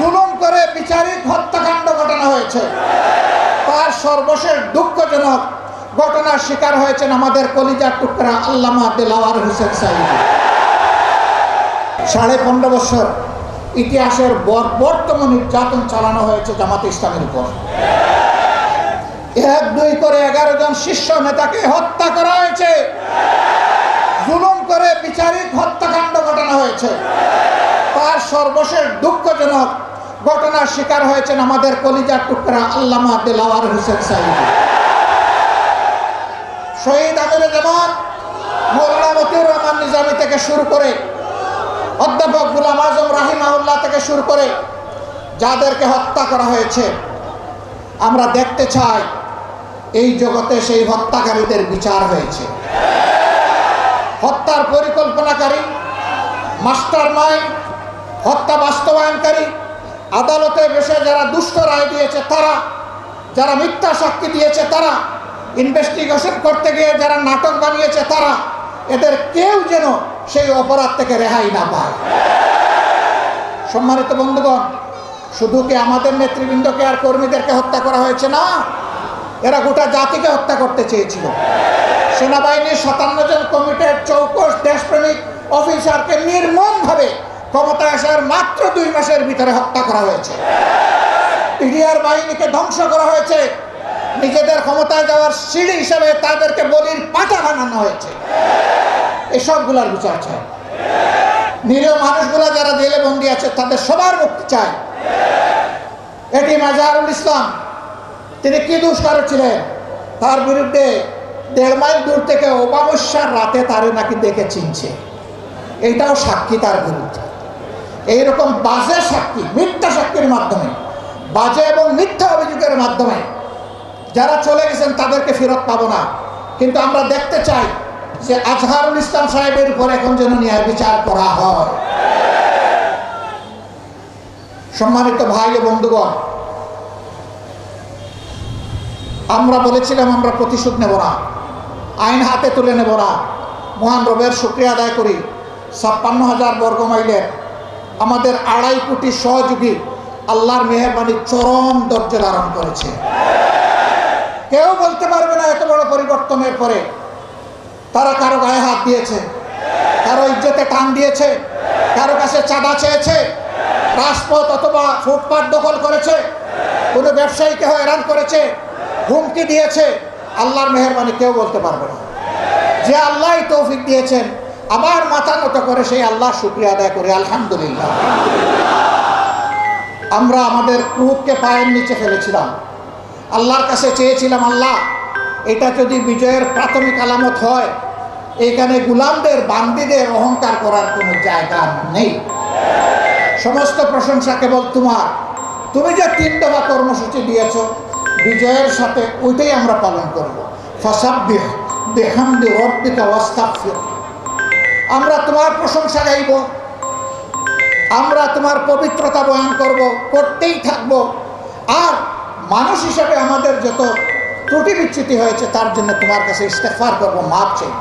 জুলুম করে বিচারিক হত্যাকাণ্ড ঘটানো হয়েছে। তার সর্বশেষ দুঃখজনক ঘটনার শিকার হয়েছেন আমাদের কলিজার টুকরা আল্লামা দেলাওয়ার হোসেন সাইদ। সাড়ে পনেরো বছর ইতিহাসের বর্বরতম নির্যাতন চালানো হয়েছে জামাত ইসলামের উপর। এক, দুই করে এগারো জন শীর্ষ নেতাকে হত্যা করা হয়েছে। জুলুম করে বিচারিক হত্যাকাণ্ড ঘটানো হয়েছে। তার সর্বশেষ দুঃখজনক ঘটনার শিকার হয়েছেন আমাদের কলিজার টুকরা আল্লামা দেলাওয়ার হোসেন সাইদ। শহীদ আমির জামান মৌলানা মতিউর রহমান নিজামী থেকে শুরু করে অধ্যাপক গুলাম আজম রাহিমাউল্লাহ থেকে শুরু করে যাদেরকে হত্যা করা হয়েছে, আমরা দেখতে চাই এই জগতে সেই হত্যাকারীদের বিচার হয়েছে। হত্যার পরিকল্পনাকারী মাস্টার মাইন্ড হত্যা বাস্তবায়নকারী আদালতে বসে যারা দুষ্ট রায় দিয়েছে তারা, যারা মিথ্যা সাক্ষী দিয়েছে তারা ইনভেস্টিগেশন করতে গিয়ে যারা নাটক বানিয়েছে তারা, এদের কেউ যেন সেই অপরাধ থেকে রেহাই না পায়। সম্মানিত বন্ধুগণ, শুধু কি আমাদের নেতৃবৃন্দকে আর কর্মীদেরকে হত্যা করা হয়েছে না? এরা গোটা জাতিকে হত্যা করতে চেয়েছিল। সেনাবাহিনীর সাতান্ন জন কমিটির চৌকস দেশপ্রেমিক অফিসারকে নির্মমভাবে ক্ষমতায় আসার মাত্র দুই মাসের ভিতরে হত্যা করা হয়েছে। পিডিআর বাহিনীকে ধ্বংস করা হয়েছে। নিজেদের ক্ষমতায় যাওয়ার সিঁড়ি হিসেবে তাদেরকে বলির পাটা বানানো হয়েছে। এসবগুলার বিচার চাই। নিরীহ মানুষগুলা যারা জেলে বন্দি আছে, তাদের সবার মুক্তি চাই। এটি মাজারুল ইসলাম, তিনি কি দুষ্কার ছিলেন? তার বিরুদ্ধে দেড় মাইল দূর থেকে অমাবস্যার রাতে তারে নাকি দেখে চিনছে। এটাও সাক্ষী তার বিরুদ্ধে। এইরকম বাজে শক্তি, মিথ্যা শক্তির মাধ্যমে, বাজে এবং মিথ্যা অভিযোগের মাধ্যমে যারা চলে গেছেন তাদেরকে ফেরত পাবো না। কিন্তু আমরা দেখতে চাই যে আজহারুল ইসলাম সাহেবের উপর এখন যেন ন্যায় বিচার করা হয়। সম্মানিত ভাই ও বন্ধুগণ, আমরা বলেছিলাম আমরা প্রতিশোধ নেব না, আইন হাতে তুলে নেব না। মহান রবের শুক্রিয়া আদায় করি। ছাপ্পান্ন হাজার বর্গ মাইলের আমাদের আড়াই কোটি সহযোগী আল্লাহর মেহরবানি চরম দর্জে ধারণ করেছে। কেউ বলতে পারবে না এত বড় পরিবর্তনের পরে। তারা কারও গায়ে হাত দিয়েছে, কারও ইজ্জতে টান দিয়েছে, কারও কাছে চাঁদা চেয়েছে, রাজপথ অথবা ফুটপাথ দখল করেছে, কোনো ব্যবসায়ীকে হয়রান করেছে, হুমকি দিয়েছে, আল্লাহর মেহরবানি কেউ বলতে পারবে না। যে আল্লাহ তৌফিক দিয়েছেন আবার মাথা নত করে সেই আল্লাহ শুক্রিয়া আদায় করি, আলহামদুলিল্লাহ। আমরা আমাদের ক্রুদকে পায়ের নিচে ফেলেছিলাম। আল্লাহর কাছে চেয়েছিলাম, আল্লাহ, এটা যদি বিজয়ের প্রাথমিক আলামত হয়, এখানে গুলামদের, বান্দিদের অহংকার করার কোনো জায়গা নেই। সমস্ত প্রশংসা কেবল তোমার। তুমি যে তিন দফা কর্মসূচি দিয়েছ, বিজয়ের সাথে ওইটাই আমরা পালন করব। ফসাব্বিহ বেহামদি রব্বিকা ওয়াস্তাগফির। আমরা তোমার প্রশংসা গাইব। আমরা তোমার পবিত্রতা বয়ান করব, করতেই থাকব। আর মানুষ হিসাবে আমাদের যত ত্রুটি বিচ্যুতি হয়েছে, তার জন্য তোমার কাছে ইস্তেফার করব মাপ চাই